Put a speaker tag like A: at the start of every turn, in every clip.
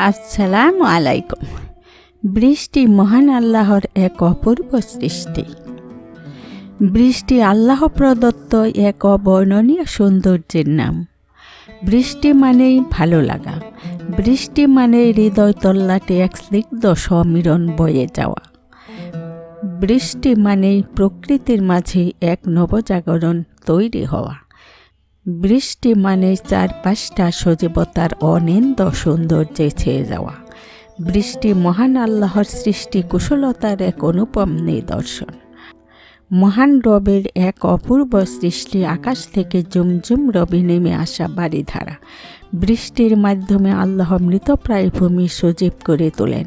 A: আসসালামু আলাইকুম। বৃষ্টি মহান আল্লাহর এক অপূর্ব সৃষ্টি। বৃষ্টি আল্লাহ প্রদত্ত এক অবর্ণনীয় সৌন্দর্যের নাম। বৃষ্টি মানেই ভালো লাগা। বৃষ্টি মানে হৃদয় তল্লাটে এক স্নিগ্ধ সমীরণ বয়ে যাওয়া। বৃষ্টি মানেই প্রকৃতির মাঝে এক নবজাগরণ তৈরি হওয়া। বৃষ্টি মানে চারপাশটা সজীবতার অনিন্দ সৌন্দর্যে ছেয়ে যাওয়া। বৃষ্টি মহান আল্লাহর সৃষ্টি কুশলতার এক অনুপম নিদর্শন। মহান রবের এক অপূর্ব সৃষ্টি আকাশ থেকে জুমজুম রবি নেমে আসা বাড়িধারা। বৃষ্টির মাধ্যমে আল্লাহ মৃতপ্রায় ভূমি সজীব করে তোলেন,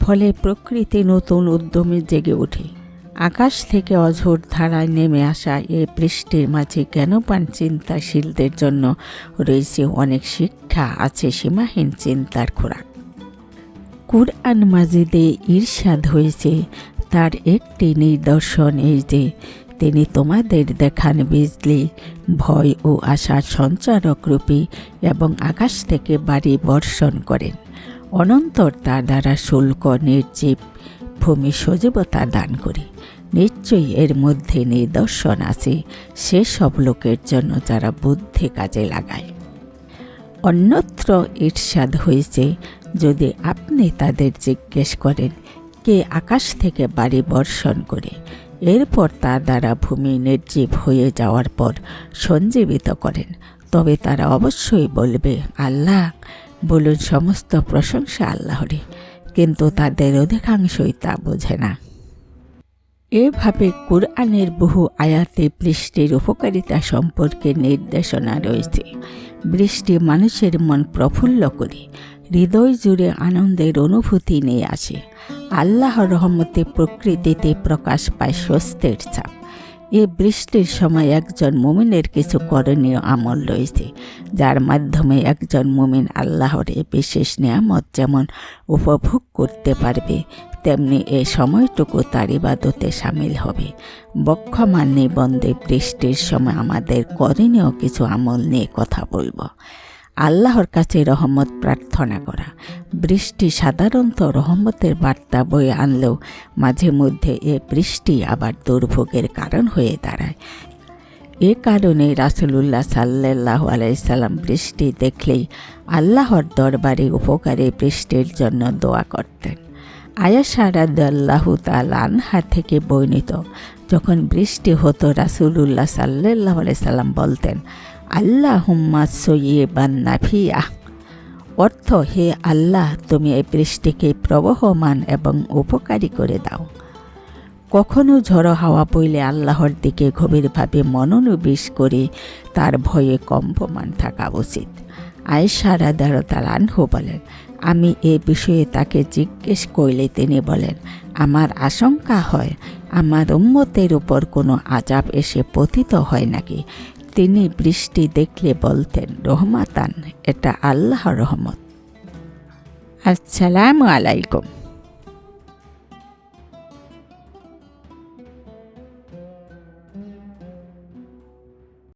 A: ফলে প্রকৃতি নতুন উদ্যমে জেগে ওঠে। আকাশ থেকে অঝোর ধারায় নেমে আসা এ বৃষ্টির মাঝে জ্ঞানপান চিন্তাশীলদের জন্য? রয়েছে অনেক শিক্ষা, আছে সীমাহীন চিন্তার খোরাক। কুরআন মাজিদে ঈর্ষাদ হয়েছে, তার একটি নিদর্শন এই যে, তিনি তোমাদের দেখান বিজলি, ভয় ও আশার সঞ্চারক রূপী এবং আকাশ থেকে বাড়ি বর্ষণ করেন। অনন্তর তার দ্বারা শুল্ক, নির্জীব ভূমি সজীবতা দান করি। নিশ্চয়ই এর মধ্যে নিদর্শন আছে, সেসব লোকের জন্য যারা বুদ্ধি কাজে লাগায়। অন্যত্র ঈর্ষাদ হয়েছে যদি আপনি তাদের জিজ্ঞেস করেন, কে আকাশ থেকে বাড়ি বর্ষণ করে, এরপর তা দ্বারা ভূমি নির্জীব হয়ে যাওয়ার পর সঞ্জীবিত করেন, তবে তারা অবশ্যই বলবে, আল্লাহ, বলুন সমস্ত প্রশংসা আল্লাহরে কিন্তু তাদের অধিকাংশই তা বোঝে না। এভাবে কোরআনের বহু আয়াতে বৃষ্টির উপকারিতা সম্পর্কে নির্দেশনা রয়েছে। বৃষ্টি মানুষের মন প্রফুল্ল করে, হৃদয় জুড়ে আনন্দের অনুভূতি নিয়ে আসে। আল্লাহর রহমতে প্রকৃতিতে প্রকাশ পায় স্বস্তির ছাপ। এ বৃষ্টির সময় একজন মুমিনের কিছু করণীয় আমল রয়েছে, যার মাধ্যমে একজন মুমিন আল্লাহর এ বিশেষ নিয়ামত যেমন উপভোগ করতে পারবে, তেমনি এ সময়টুকু তার ইবাদতে সামিল হবে। বক্ষমান নিবন্ধে বৃষ্টির সময় আমাদের করণীয় কিছু আমল নিয়ে কথা বলব। আল্লাহর কাছে রহমত প্রার্থনা করা। বৃষ্টি সাধারণত রহমতের বার্তা বয়ে আনলেও মাঝে মধ্যে এ বৃষ্টি আবার দুর্ভোগের কারণ হয়ে দাঁড়ায়। এ কারণে রাসুলুল্লাহ সাল্লাহ আলাইসাল্লাম বৃষ্টি দেখলেই আল্লাহর দরবারে উপকারে বৃষ্টির জন্য দোয়া করতেন। আয়াশা রাদ্দাল্লাহু আনহা থেকে বর্ণিত, যখন বৃষ্টি হতো রাসুলুল্লাহ সাল্লাহ সাল্লাম বলতেন আল্লাহ হুম্মা সইয়েবান নাফিয়া। অর্থ, হে আল্লাহ, তুমি এই বৃষ্টিকে প্রবহমান এবং উপকারী করে দাও। কখনো ঝড়ো হাওয়া বইলে আল্লাহর দিকে গভীরভাবে মনোনিবেশ করে, তার ভয়ে কম্পমান থাকা উচিত। আয়েশা রাদারতাল আনহু বলেন, আমি এ বিষয়ে তাকে জিজ্ঞেস করলে তিনি বলেন, আমার আশঙ্কা হয়, আমার উম্মতের উপর কোনো আজাব এসে পতিত হয় নাকি? তিনি বৃষ্টি দেখলে বলতেন রহমাতান এটা আল্লাহ রহমত। আসসালামু আলাইকুম।